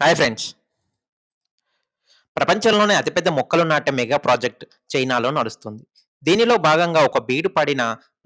Hi friends ప్రపంచంలోనే అతిపెద్ద మొక్కలు నాటే మెగా ప్రాజెక్ట్ చైనాలో నడుస్తుంది. దీనిలో భాగంగా ఒక బీడు పడిన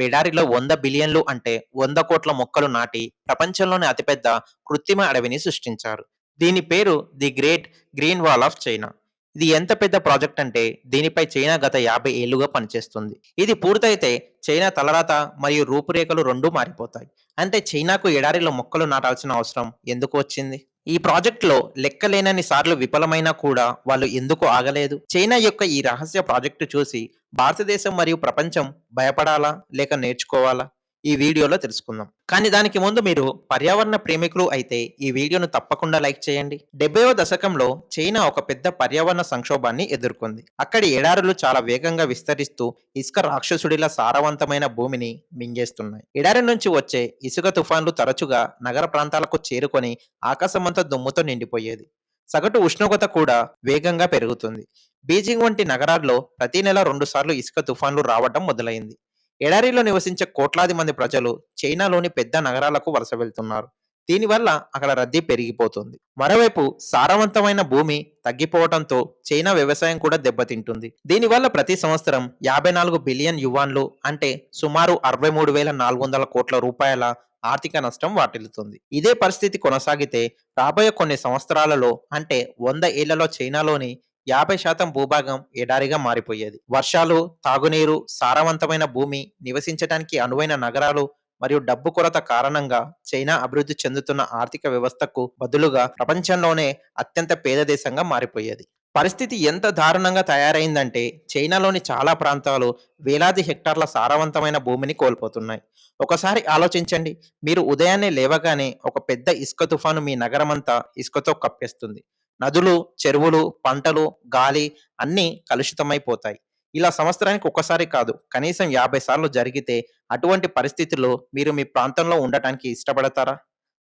ఎడారిలో వంద బిలియన్లు అంటే వంద కోట్ల మొక్కలు నాటి ప్రపంచంలోనే అతిపెద్ద కృత్రిమ అడవిని సృష్టించారు. దీని పేరు the Great Green Wall of China. ఇది ఎంత పెద్ద ప్రాజెక్ట్ అంటే దీనిపై చైనా గత యాభై ఏళ్ళుగా పనిచేస్తుంది. ఇది పూర్తయితే చైనా తలరాత మరియు రూపురేఖలు రెండూ మారిపోతాయి. అంటే చైనాకు ఎడారిలో మొక్కలు నాటాల్సిన అవసరం ఎందుకు వచ్చింది? ఈ ప్రాజెక్టులో లెక్కలేనని సార్లు విఫలమైనా కూడా వాళ్ళు ఎందుకు ఆగలేదు? చైనా యొక్క ఈ రహస్య ప్రాజెక్టు చూసి భారతదేశం మరియు ప్రపంచం భయపడాలా? లేక నేర్చుకోవాలా? ఈ వీడియోలో తెలుసుకుందాం. కానీ దానికి ముందు మీరు పర్యావరణ ప్రేమికులు అయితే ఈ వీడియోను తప్పకుండా లైక్ చేయండి. డెబ్బైవ దశకంలో చైనా ఒక పెద్ద పర్యావరణ సంక్షోభాన్ని ఎదుర్కొంది. అక్కడి ఎడారులు చాలా వేగంగా విస్తరిస్తూ ఇసుక రాక్షసుడిలా సారవంతమైన భూమిని మింగేస్తున్నాయి. ఎడారి నుంచి వచ్చే ఇసుక తుఫాన్లు తరచుగా నగర ప్రాంతాలకు చేరుకొని ఆకాశమంతా దుమ్ముతో నిండిపోయేది. సగటు ఉష్ణోగ్రత కూడా వేగంగా పెరుగుతుంది. బీజింగ్ వంటి నగరాల్లో ప్రతి నెల రెండుసార్లు ఇసుక తుఫాన్లు రావడం మొదలైంది. ఎడారిలో నివసించే కోట్లాది మంది ప్రజలు చైనాలోని పెద్ద నగరాలకు వలస వెళ్తున్నారు. దీనివల్ల అక్కడ రద్దీ పెరిగిపోతుంది. మరోవైపు సారవంతమైన భూమి తగ్గిపోవడంతో చైనా వ్యవసాయం కూడా దెబ్బతింటుంది. దీనివల్ల ప్రతి సంవత్సరం యాభై నాలుగు బిలియన్ యువాన్లు అంటే సుమారు అరవై మూడు వేల నాలుగు వందల కోట్ల రూపాయల ఆర్థిక నష్టం వాటిల్లుతుంది. ఇదే పరిస్థితి కొనసాగితే రాబోయే కొన్ని సంవత్సరాలలో అంటే వంద ఏళ్ళలో చైనాలోని యాభై శాతం భూభాగం ఎడారిగా మారిపోయేది. వర్షాలు తాగునీరు సారవంతమైన భూమి నివసించడానికి అనువైన నగరాలు మరియు డబ్బు కొరత కారణంగా చైనా అభివృద్ధి చెందుతున్న ఆర్థిక వ్యవస్థకు బదులుగా ప్రపంచంలోనే అత్యంత పేద దేశంగా మారిపోయేది. పరిస్థితి ఎంత దారుణంగా తయారైందంటే చైనాలోని చాలా ప్రాంతాలు వేలాది హెక్టార్ల సారవంతమైన భూమిని కోల్పోతున్నాయి. ఒకసారి ఆలోచించండి మీరు ఉదయాన్నే లేవగానే ఒక పెద్ద ఇసుక తుఫాను మీ నగరమంతా ఇసుకతో కప్పేస్తుంది. నదులు చెరువులు పంటలు గాలి అన్నీ కలుషితమైపోతాయి. ఇలా సంవత్సరానికి ఒక్కసారి కాదు కనీసం యాభై సార్లు జరిగితే అటువంటి పరిస్థితుల్లో మీరు మీ ప్రాంతంలో ఉండటానికి ఇష్టపడతారా?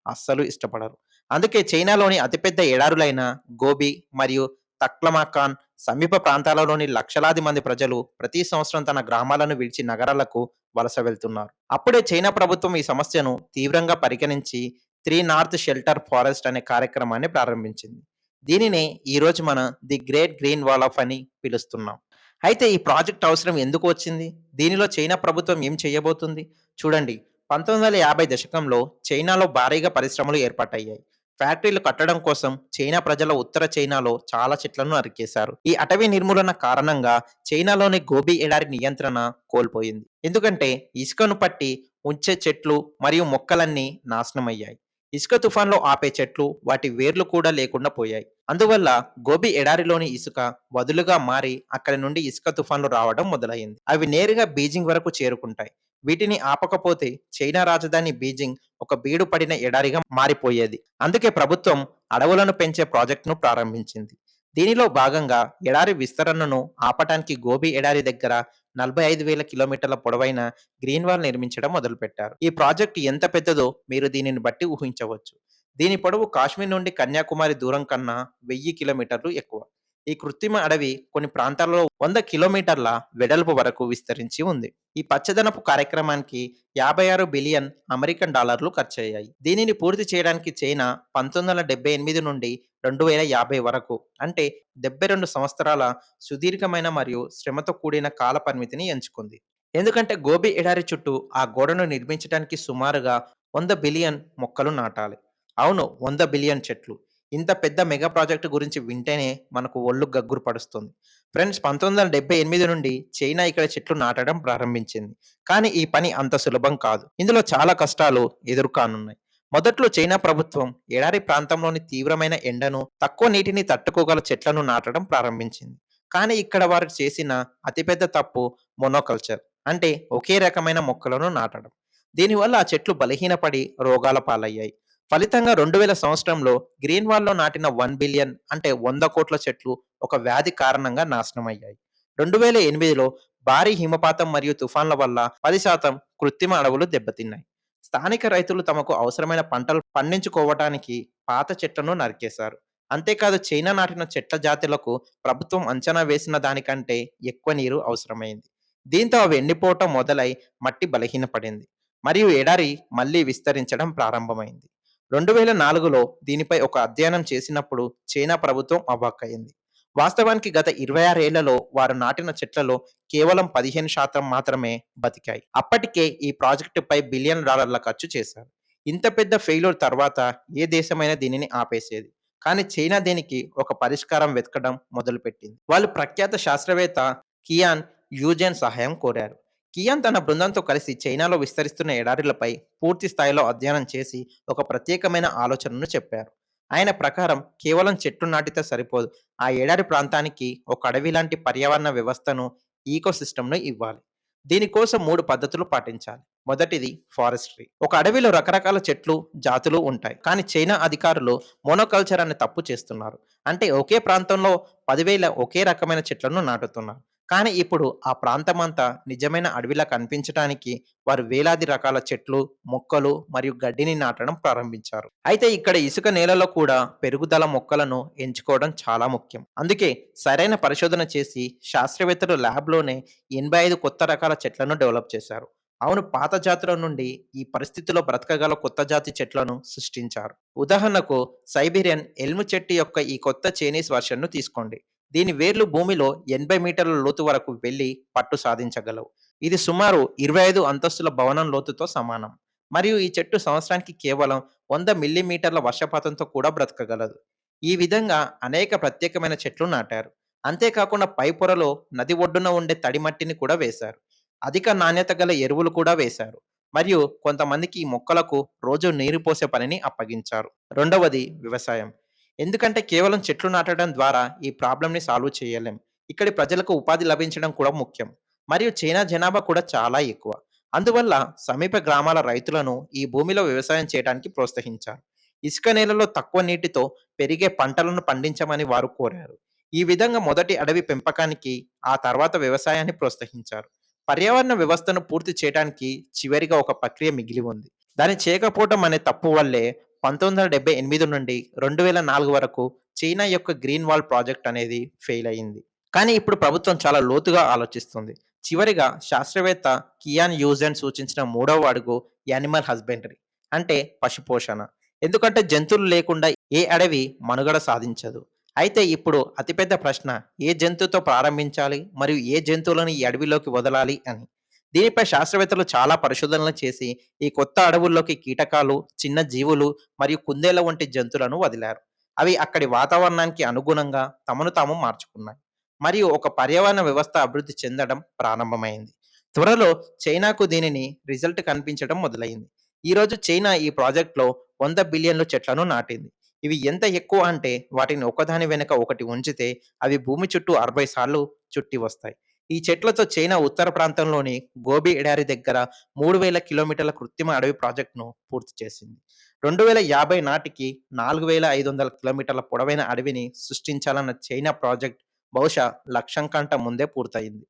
అస్సలు ఇష్టపడరు. అందుకే చైనాలోని అతిపెద్ద ఎడారులైన గోబి మరియు తక్లమాకాన్ సమీప ప్రాంతాలలోని లక్షలాది మంది ప్రజలు ప్రతి సంవత్సరం తన గ్రామాలను విడిచి నగరాలకు వలస వెళ్తున్నారు. అప్పుడే చైనా ప్రభుత్వం ఈ సమస్యను తీవ్రంగా పరిగణించి త్రీ నార్త్ షెల్టర్ ఫారెస్ట్ అనే కార్యక్రమాన్ని ప్రారంభించింది. దీనినే ఈరోజు మనం the Great Green Wall of అని పిలుస్తున్నాం. అయితే ఈ ప్రాజెక్ట్ అవసరం ఎందుకు వచ్చింది? దీనిలో చైనా ప్రభుత్వం ఏం చేయబోతుంది? చూడండి పంతొమ్మిది వందల యాభై దశకంలో చైనాలో భారీగా పరిశ్రమలు ఏర్పాటయ్యాయి. ఫ్యాక్టరీలు కట్టడం కోసం చైనా ప్రజల ఉత్తర చైనాలో చాలా చెట్లను నరికేశారు ఈ అటవీ నిర్మూలన కారణంగా చైనాలోని గోబీ ఎడారి నియంత్రణ కోల్పోయింది. ఎందుకంటే ఇసుకను పట్టి ఉంచే చెట్లు మరియు మొక్కలన్నీ నాశనమయ్యాయి. ఇసుక తుఫాన్లో ఆపే చెట్లు వాటి వేర్లు కూడా లేకుండా పోయాయి. అందువల్ల గోబి ఎడారిలోని ఇసుక వదులుగా మారి అక్కడి నుండి ఇసుక తుఫాన్లు రావడం మొదలైంది అవి నేరుగా బీజింగ్ వరకు చేరుకుంటాయి. వీటిని ఆపకపోతే చైనా రాజధాని బీజింగ్ ఒక బీడు పడిన ఎడారిగా మారిపోయేది. అందుకే ప్రభుత్వం అడవులను పెంచే ప్రాజెక్టును ప్రారంభించింది. దీనిలో భాగంగా ఎడారి విస్తరణను ఆపటానికి గోబి ఎడారి దగ్గర నలభై ఐదు వేల కిలోమీటర్ల పొడవైన గ్రీన్ వాల్ నిర్మించడం మొదలుపెట్టారు. ఈ ప్రాజెక్టు ఎంత పెద్దదో మీరు దీనిని బట్టి ఊహించవచ్చు. దీని పొడవు కాశ్మీర్ నుండి కన్యాకుమారి దూరం కన్నా వెయ్యి కిలోమీటర్లు ఎక్కువ. ఈ కృత్రిమ అడవి కొన్ని ప్రాంతాల్లో వంద కిలోమీటర్ల వెడల్పు వరకు విస్తరించి ఉంది. ఈ పచ్చదనపు కార్యక్రమానికి యాభై ఆరు బిలియన్ అమెరికన్ డాలర్లు ఖర్చయ్యాయి. దీనిని పూర్తి చేయడానికి చైనా పంతొమ్మిది వందల డెబ్బై ఎనిమిది నుండి రెండు వేల యాభై వరకు అంటే డెబ్బై రెండు సంవత్సరాల సుదీర్ఘమైన మరియు శ్రమతో కూడిన కాల పరిమితిని ఎంచుకుంది. ఎందుకంటే గోబి ఎడారి చుట్టూ ఆ గోడను నిర్మించడానికి సుమారుగా వంద బిలియన్ మొక్కలు నాటాలి. అవును వంద బిలియన్ చెట్లు. ఇంత పెద్ద మెగా ప్రాజెక్టు గురించి వింటేనే మనకు ఒళ్ళు గగ్గురు పడుస్తుంది. ఫ్రెండ్స్ పంతొమ్మిది వందల డెబ్బై ఎనిమిది నుండి చైనా ఇక్కడ చెట్లు నాటడం ప్రారంభించింది. కానీ ఈ పని అంత సులభం కాదు. ఇందులో చాలా కష్టాలు ఎదుర్కానున్నాయి. మొదట్లో చైనా ప్రభుత్వం ఎడారి ప్రాంతంలోని తీవ్రమైన ఎండను తక్కువ నీటిని తట్టుకోగల చెట్లను నాటడం ప్రారంభించింది. కానీ ఇక్కడ వారు చేసిన అతిపెద్ద తప్పు మొనోకల్చర్ అంటే ఒకే రకమైన మొక్కలను నాటడం. దీనివల్ల ఆ చెట్లు బలహీనపడి రోగాల పాలయ్యాయి. ఫలితంగా రెండు వేల సంవత్సరంలో గ్రీన్ వాల్లో నాటిన వన్ బిలియన్ అంటే వంద కోట్ల చెట్లు ఒక వ్యాధి కారణంగా నాశనమయ్యాయి. రెండు వేల ఎనిమిదిలో భారీ హిమపాతం మరియు తుఫాన్ల వల్ల పది శాతం కృత్రిమ అడవులు దెబ్బతిన్నాయి. స్థానిక రైతులు తమకు అవసరమైన పంటలు పండించుకోవటానికి పాత చెట్లను నరికేశారు. అంతేకాదు చైనా నాటిన చెట్ల జాతులకు ప్రభుత్వం అంచనా వేసిన దానికంటే ఎక్కువ నీరు అవసరమైంది. దీంతో అవి ఎండిపోవటం మొదలై మట్టి బలహీనపడింది. మరియు ఎడారి మళ్ళీ విస్తరించడం ప్రారంభమైంది. రెండు వేల నాలుగులో దీనిపై ఒక అధ్యయనం చేసినప్పుడు చైనా ప్రభుత్వం అవాక్కయింది వాస్తవానికి గత ఇరవై ఆరేళ్ళలో వారు నాటిన చెట్లలో కేవలం పదిహేను శాతం మాత్రమే బతికాయి. అప్పటికే ఈ ప్రాజెక్టుపై బిలియన్ డాలర్ల ఖర్చు చేశారు. ఇంత పెద్ద ఫెయిల్యూర్ తర్వాత ఏ దేశమైనా దీనిని ఆపేసేది. కానీ చైనా దీనికి ఒక పరిష్కారం వెతకడం మొదలుపెట్టింది. వాళ్ళు ప్రఖ్యాత శాస్త్రవేత్త కియాన్ యూజెన్ సహాయం కోరారు. కియాన్ తన బృందంతో కలిసి చైనాలో విస్తరిస్తున్న ఎడారిలపై పూర్తి స్థాయిలో అధ్యయనం చేసి ఒక ప్రత్యేకమైన ఆలోచనను చెప్పారు. ఆయన ప్రకారం కేవలం చెట్టు నాటితే సరిపోదు. ఆ ఎడారి ప్రాంతానికి ఒక అడవి లాంటి పర్యావరణ వ్యవస్థను ఈకోసిస్టమ్ను ఇవ్వాలి. దీనికోసం మూడు పద్ధతులు పాటించాలి. మొదటిది ఫారెస్ట్రీ. ఒక అడవిలో రకరకాల చెట్లు జాతులు ఉంటాయి. కానీ చైనా అధికారులు మోనోకల్చర్ అనే తప్పు చేస్తున్నారు. అంటే ఒకే ప్రాంతంలో పదివేల ఒకే రకమైన చెట్లను నాటుతున్నారు. కానీ ఇప్పుడు ఆ ప్రాంతమంతా నిజమైన అడవిలా కనిపించడానికి వారు వేలాది రకాల చెట్లు మొక్కలు మరియు గడ్డిని నాటడం ప్రారంభించారు. అయితే ఇక్కడ ఇసుక నేలలో కూడా పెరుగుదల మొక్కలను ఎంచుకోవడం చాలా ముఖ్యం. అందుకే సరైన పరిశోధన చేసి శాస్త్రవేత్తలు ల్యాబ్లోనే ఎనభై ఐదు కొత్త రకాల చెట్లను డెవలప్ చేశారు. అవును పాత జాతుల నుండి ఈ పరిస్థితిలో బ్రతకగల కొత్త జాతి చెట్లను సృష్టించారు. ఉదాహరణకు సైబీరియన్ ఎల్ము చెట్టు యొక్క ఈ కొత్త చైనీస్ వర్షన్ను తీసుకోండి. దీని వేర్లు భూమిలో ఎనభై మీటర్ల లోతు వరకు వెళ్ళి పట్టు సాధించగలవు. ఇది సుమారు ఇరవై ఐదు అంతస్తుల భవనం లోతుతో సమానం. మరియు ఈ చెట్టు సంవత్సరానికి కేవలం వంద మిల్లీమీటర్ల వర్షపాతంతో కూడా బ్రతకగలదు. ఈ విధంగా అనేక ప్రత్యేకమైన చెట్లు నాటారు. అంతేకాకుండా పై పొరలో నది ఒడ్డున ఉండే తడి మట్టిని కూడా వేశారు. అధిక నాణ్యత గల ఎరువులు కూడా వేశారు. మరియు కొంతమందికి ఈ మొక్కలకు రోజు నీరు పోసే పనిని అప్పగించారు. రెండవది వ్యవసాయం. ఎందుకంటే కేవలం చెట్లు నాటడం ద్వారా ఈ ప్రాబ్లంని సాల్వ్ చేయలేం. ఇక్కడి ప్రజలకు ఉపాధి లభించడం కూడా ముఖ్యం. మరియు చైనా జనాభా కూడా చాలా ఎక్కువ. అందువల్ల సమీప గ్రామాల రైతులను ఈ భూమిలో వ్యవసాయం చేయడానికి ప్రోత్సహించారు ఇసుక నేలలో తక్కువ నీటితో పెరిగే పంటలను పండించమని వారు కోరారు. ఈ విధంగా మొదటి అడవి పెంపకానికి ఆ తర్వాత వ్యవసాయాన్ని ప్రోత్సహించారు. పర్యావరణ వ్యవస్థను పూర్తి చేయడానికి చివరిగా ఒక ప్రక్రియ మిగిలి ఉంది. దాన్ని చేయకపోవటం అనే తప్పు వల్లే పంతొమ్మిది వందల డెబ్బై ఎనిమిది నుండి రెండు వేల నాలుగు వరకు చైనా యొక్క గ్రీన్ వాల్ ప్రాజెక్ట్ అనేది ఫెయిల్ అయింది. కానీ ఇప్పుడు ప్రభుత్వం చాలా లోతుగా ఆలోచిస్తుంది. చివరిగా శాస్త్రవేత్త కియాన్ యూజన్ సూచించిన మూడవ అడుగు యానిమల్ హస్బెండరీ అంటే పశుపోషణ. ఎందుకంటే జంతువులు లేకుండా ఏ అడవి మనుగడ సాధించదు. అయితే ఇప్పుడు అతిపెద్ద ప్రశ్న ఏ జంతువుతో ప్రారంభించాలి? మరియు ఏ జంతువులను ఈ అడవిలోకి వదలాలి అని. దీనిపై శాస్త్రవేత్తలు చాలా పరిశోధనలు చేసి ఈ కొత్త అడవుల్లోకి కీటకాలు చిన్న జీవులు మరియు కుందేల వంటి జంతువులను వదిలారు. అవి అక్కడి వాతావరణానికి అనుగుణంగా తమను తాము మార్చుకున్నాయి. మరియు ఒక పర్యావరణ వ్యవస్థ అభివృద్ధి చెందడం ప్రారంభమైంది. త్వరలో చైనాకు దీనిని రిజల్ట్ కనిపించడం మొదలైంది. ఈరోజు చైనా ఈ ప్రాజెక్ట్లో వంద బిలియన్ల చెట్లను నాటింది. ఇవి ఎంత ఎక్కువ అంటే వాటిని ఒకదాని వెనుక ఒకటి ఉంచితే అవి భూమి చుట్టూ అరవై సార్లు చుట్టి వస్తాయి. ఈ చెట్లతో చైనా ఉత్తర ప్రాంతంలోని గోబీ ఎడారి దగ్గర మూడు వేల కిలోమీటర్ల కృత్రిమ అడవి ప్రాజెక్టును పూర్తి చేసింది. రెండు వేల యాభై నాటికి నాలుగు వేల ఐదు వందల కిలోమీటర్ల పొడవైన అడవిని సృష్టించాలన్న చైనా ప్రాజెక్ట్ బహుశా లక్ష్యం కంట ముందే పూర్తయింది.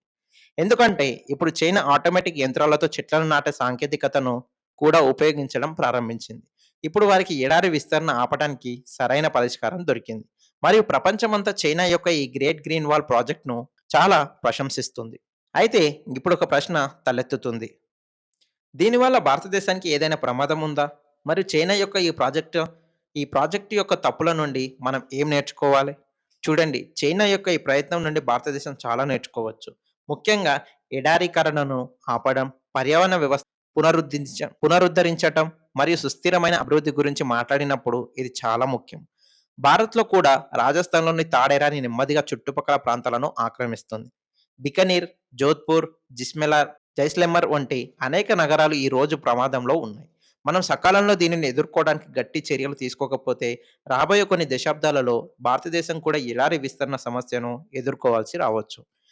ఎందుకంటే ఇప్పుడు చైనా ఆటోమేటిక్ యంత్రాలతో చెట్లను నాటే సాంకేతికతను కూడా ఉపయోగించడం ప్రారంభించింది. ఇప్పుడు వారికి ఎడారి విస్తరణ ఆపడానికి సరైన పరిష్కారం దొరికింది. మరియు ప్రపంచమంతా చైనా యొక్క ఈ గ్రేట్ గ్రీన్ వాల్ ప్రాజెక్ట్ను చాలా ప్రశంసిస్తుంది. అయితే ఇప్పుడు ఒక ప్రశ్న తలెత్తుతుంది. దీనివల్ల భారతదేశానికి ఏదైనా ప్రమాదం ఉందా మరియు చైనా యొక్క ఈ ప్రాజెక్టు ఈ ప్రాజెక్టు యొక్క తప్పుల నుండి మనం ఏం నేర్చుకోవాలి? చూడండి చైనా యొక్క ఈ ప్రయత్నం నుండి భారతదేశం చాలా నేర్చుకోవచ్చు. ముఖ్యంగా ఎడారీకరణను ఆపడం పర్యావరణ వ్యవస్థ పునరుద్ధరించ పునరుద్ధరించటం మరియు సుస్థిరమైన అభివృద్ధి గురించి మాట్లాడినప్పుడు ఇది చాలా ముఖ్యం. భారత్లో కూడా రాజస్థాన్లోని తాడేరాని నెమ్మదిగా చుట్టుపక్కల ప్రాంతాలను ఆక్రమిస్తుంది. బికనీర్ జోధ్పూర్ జిస్మెలార్ జైస్లెమ్మర్ వంటి అనేక నగరాలు ఈ రోజు ప్రమాదంలో ఉన్నాయి. మనం సకాలంలో దీనిని ఎదుర్కోవడానికి గట్టి చర్యలు తీసుకోకపోతే రాబోయే కొన్ని దశాబ్దాలలో భారతదేశం కూడా ఎడారి విస్తరణ సమస్యను ఎదుర్కోవాల్సి రావచ్చు.